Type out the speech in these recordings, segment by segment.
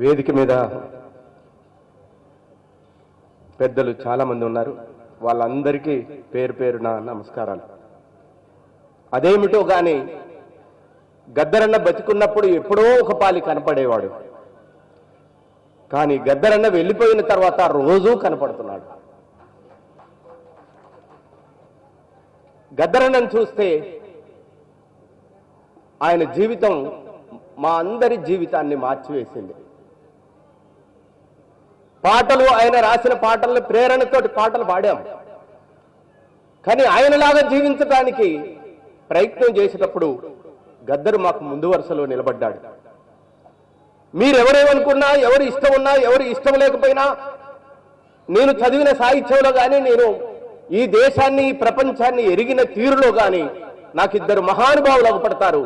వేదిక మీద పెద్దలు చాలా మంది ఉన్నారు. వాళ్ళందరికీ పేరు పేరున నమస్కారాలు. అదేమిటో కానీ గద్దరన్న బతికున్నప్పుడు ఎప్పుడో ఒక పాలి కనపడేవాడు. కానీ గద్దరన్న వెళ్ళిపోయిన తర్వాత రోజూ కనపడుతున్నాడు. గద్దరన్నను చూస్తే ఆయన జీవితం మా అందరి జీవితాన్ని మార్చివేసింది. పాటలు ఆయన రాసిన పాటలను ప్రేరణతోటి పాటలు పాడాం. కానీ ఆయనలాగా జీవించడానికి ప్రయత్నం చేసేటప్పుడు గద్దరు మాకు ముందు వరుసలో నిలబడ్డాడు. మీరెవరేమనుకున్నా ఎవరు ఇష్టం ఉన్నా ఎవరు ఇష్టం లేకపోయినా నేను చదివిన సాహిత్యంలో కానీ నేను ఈ దేశాన్ని ఈ ప్రపంచాన్ని ఎరిగిన తీరులో కానీ నాకు ఇద్దరు మహానుభావులు అగపడతారు.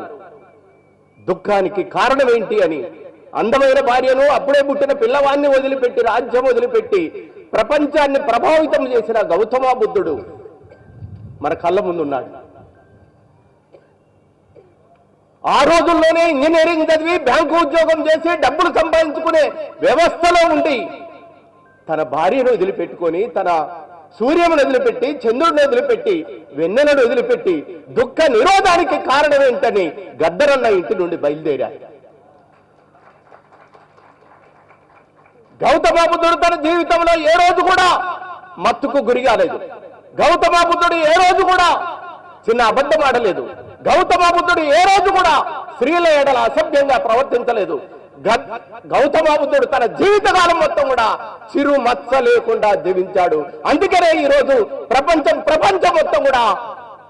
దుఃఖానికి కారణం ఏంటి అని అందమైన భార్యను అప్పుడే పుట్టిన పిల్లవాడిని వదిలిపెట్టి రాజ్యం వదిలిపెట్టి ప్రపంచాన్ని ప్రభావితం చేసిన గౌతమ బుద్ధుడు మన కళ్ళ ముందున్నాడు. ఆ రోజుల్లోనే ఇంజనీరింగ్ చదివి బ్యాంకు ఉద్యోగం చేసి డబ్బులు సంపాదించుకునే వ్యవస్థలో ఉండి తన భార్యను వదిలిపెట్టుకొని తన సూర్యమును వదిలిపెట్టి చంద్రుడిని వదిలిపెట్టి వెన్నెలను వదిలిపెట్టి దుఃఖ నిరోధానికి కారణమేంటని గద్దరన్న ఇంటి నుండి బయలుదేరారు గౌతమ బుద్ధుడు తన జీవితంలో ఏ రోజు కూడా మత్తుకు గురి కాలేదు. గౌతమ బుద్ధుడు ఏ రోజు కూడా చిన్న అబద్ధం ఆడలేదు. గౌతమ బుద్ధుడు ఏ రోజు కూడా స్త్రీల ఏడల అసభ్యంగా ప్రవర్తించలేదు. గ- గౌతమ బుద్ధుడు తన జీవితకాలం మొత్తం కూడా చిరు మత్స లేకుండా జీవించాడు. అందుకనే ఈ రోజు ప్రపంచం ప్రపంచం మొత్తం కూడా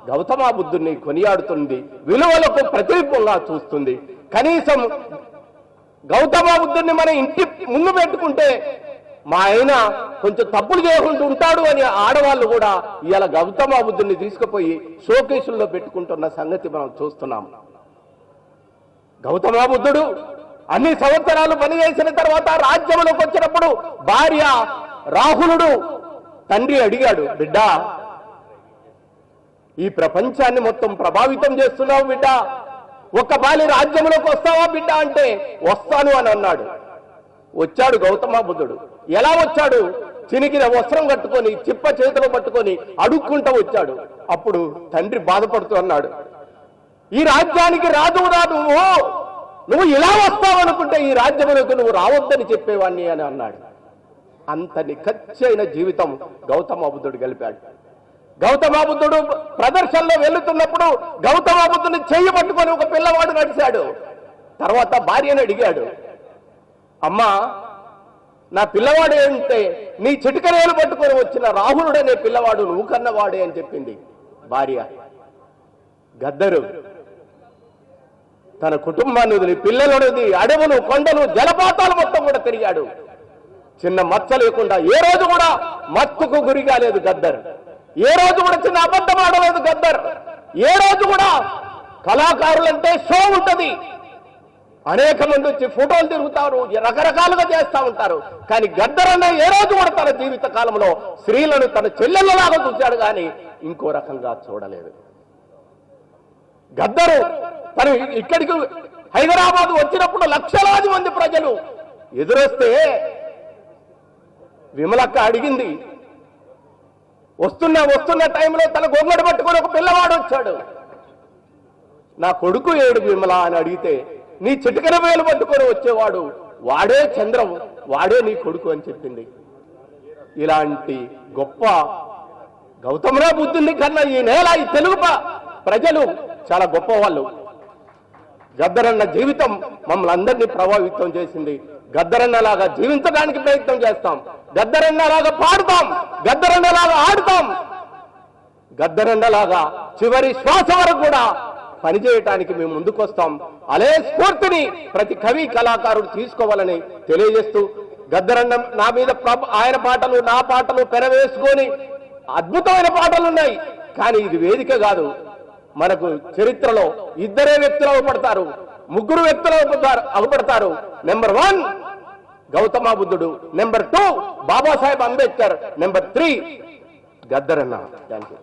గౌతమ బుద్ధుడిని కొనియాడుతుంది. విలువలకు ప్రతిరూపంగా చూస్తుంది. కనీసం గౌతమ బుద్ధుడిని మన ఇంటి ముందు పెట్టుకుంటే మా ఆయన కొంచెం తప్పులు చేయకుండా ఉంటాడు అని ఆడవాళ్ళు కూడా ఇవాళ గౌతమ బుద్ధుడిని తీసుకుపోయి షోకేసుల్లో పెట్టుకుంటున్న సంగతి మనం చూస్తున్నాం. గౌతమ బుద్ధుడు అన్ని సంవత్సరాలు పనిచేసిన తర్వాత రాజ్యంలోకి వచ్చినప్పుడు భార్య రాహులుడు తండ్రి అడిగాడు బిడ్డ ఈ ప్రపంచాన్ని మొత్తం ప్రభావితం చేస్తున్నావు బిడ్డ ఒక్క బాలి రాజ్యంలోకి వస్తావా బిడ్డ అంటే వస్తాను అని అన్నాడు. వచ్చాడు గౌతమ బుద్ధుడు. ఎలా వచ్చాడు? చినికిన వస్త్రం కట్టుకొని చిప్ప చేతిలో పట్టుకొని అడుక్కుంటూ వచ్చాడు. అప్పుడు తండ్రి బాధపడుతూ అన్నాడు ఈ రాజ్యానికి రాదు రాదు నువ్వు? నువ్వు ఇలా వస్తావనుకుంటే ఈ రాజ్యంలోకి నువ్వు రావద్దని చెప్పేవాణ్ణి అని అన్నాడు. అంత నిఖచ్చైన జీవితం గౌతమ బుద్ధుడు గలిపాడు. గౌతమ బుద్ధుడు ప్రదర్శనలో వెళ్తున్నప్పుడు గౌతమ బుద్ధుని చెయ్యి పట్టుకొని ఒక పిల్లవాడు నడిచాడు. తర్వాత భార్యను అడిగాడు అమ్మా నా పిల్లవాడు ఏంటే నీ చిటికరేలు పట్టుకొని వచ్చిన రాహులుడనే పిల్లవాడు నువ్వు కన్నవాడే అని చెప్పింది భార్య. గద్దరు తన కుటుంబాన్ని వదిలి పిల్లలను అడవులు కొండలు జలపాతాలు మొత్తం కూడా తిరిగాడు. చిన్న మచ్చ లేకుండా ఏ రోజు కూడా మత్తుకు గురి కాలేదు ఏ రోజు కూడా చిన్న అబద్ధం ఆడలేదు గద్దర్. ఏ రోజు కూడా కళాకారులంటే షో ఉంటుంది. అనేక మంది వచ్చి ఫోటోలు తిరుగుతారు రకరకాలుగా చేస్తా ఉంటారు. కానీ గద్దరన్న ఏ రోజు కూడా తన జీవిత కాలంలో స్త్రీలను తన చెల్లెళ్ళలాగా చూశాడు కానీ ఇంకో రకంగా చూడలేదు. గద్దరు తను ఇక్కడికి హైదరాబాద్ వచ్చినప్పుడు లక్షలాది మంది ప్రజలు ఎదురొస్తే విమలక్క అడిగింది వస్తున్న వస్తున్న టైంలో తన గొంగడు పట్టుకొని ఒక పిల్లవాడు వచ్చాడు. నా కొడుకు ఏడు విమల అని అడిగితే నీ చిటికన వేలు పట్టుకొని వచ్చేవాడు వాడే చంద్రం వాడే నీ కొడుకు అని చెప్పింది. ఇలాంటి గొప్ప గౌతమరా బుద్ధుని కన్నా ఈ నేల ఈ తెలుగు ప్రజలు చాలా గొప్ప వాళ్ళు గద్దరన్న జీవితం మమ్మల్ని అందరినీ ప్రభావితం చేసింది. గద్దరన్నలాగా జీవించడానికి ప్రయత్నం చేస్తాం. గద్దరన్నలాగా పాడుతాం. గద్దరన్నలాగా ఆడుతాం. గద్దరన్నలాగా చివరి శ్వాస వరకు కూడా పనిచేయటానికి మేము ముందుకొస్తాం. అలే స్ఫూర్తిని ప్రతి కవి కళాకారుడు తీసుకోవాలని తెలియజేస్తూ గద్దరన్న నా మీద ఆయన పాటలు నా పాటలు పెరవేసుకొని అద్భుతమైన పాటలు ఉన్నాయి. కానీ ఇది వేదిక కాదు. మనకు చరిత్రలో ఇద్దరే వ్యక్తులు అవపడతారు. ముగ్గురు వ్యక్తులు అవపడతారు అవపడతారు. నెంబర్ వన్ గౌతమ బుద్ధుడు number two Babasaheb Ambedkar. Number three గద్దరన్న థ్యాంక్ యూ